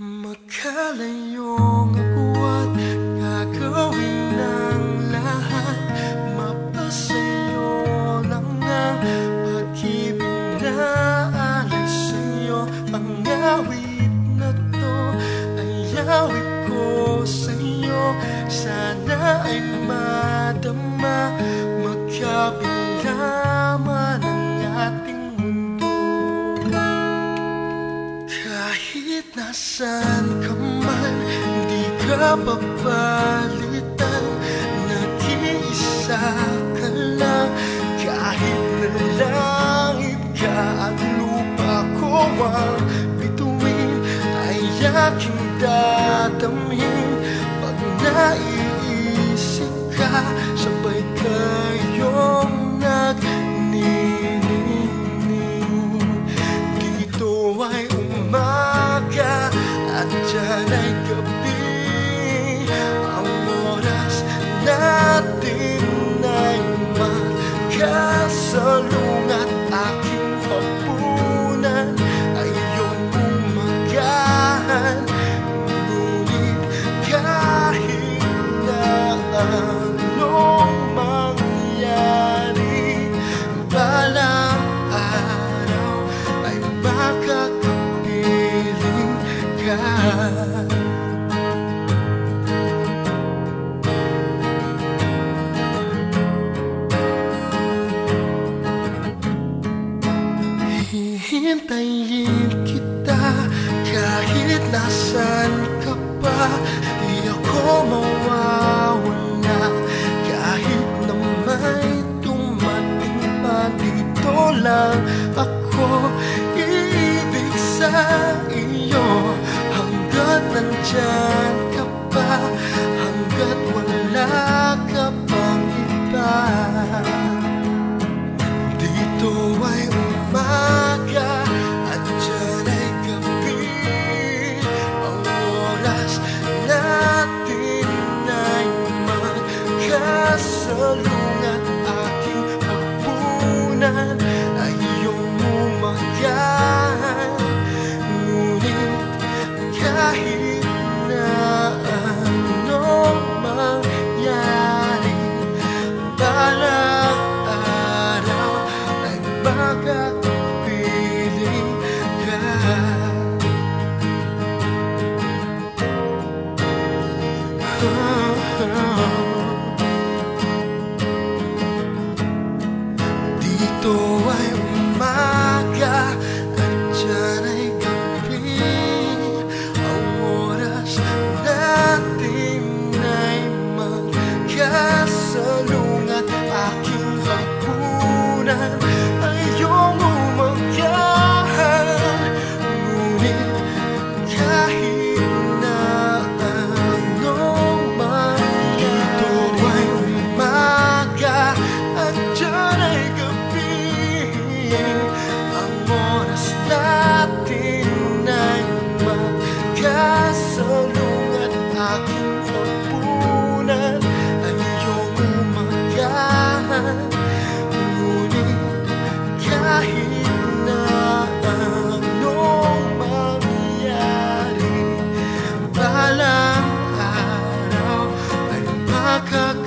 Makalayong agwat Gagawin ng lahat. Mapasayo lang ang pag-ibig na alay sa'yo. Ang awit na to ay awit ko sa'yo. Sana ay madama Magkabinlaman kahit nasan ka man, di ka papalitan. Nag-iisa ka lang, kahit na langit ka at lupa ko ang bituin Ay aking dadamhin. Pag naiisip ka Sabay magkasalungat Aking hapunan ay iyong umagahan Ngunit kahit na anong mangyari Balang araw ay makakapiling ka Hihintayin kita kahit nasan ka pa Di ako mawawala. Kahit na may tumating pa Dito lang ako iibig sa iyo hanggat nandiyan Oh, oh. like a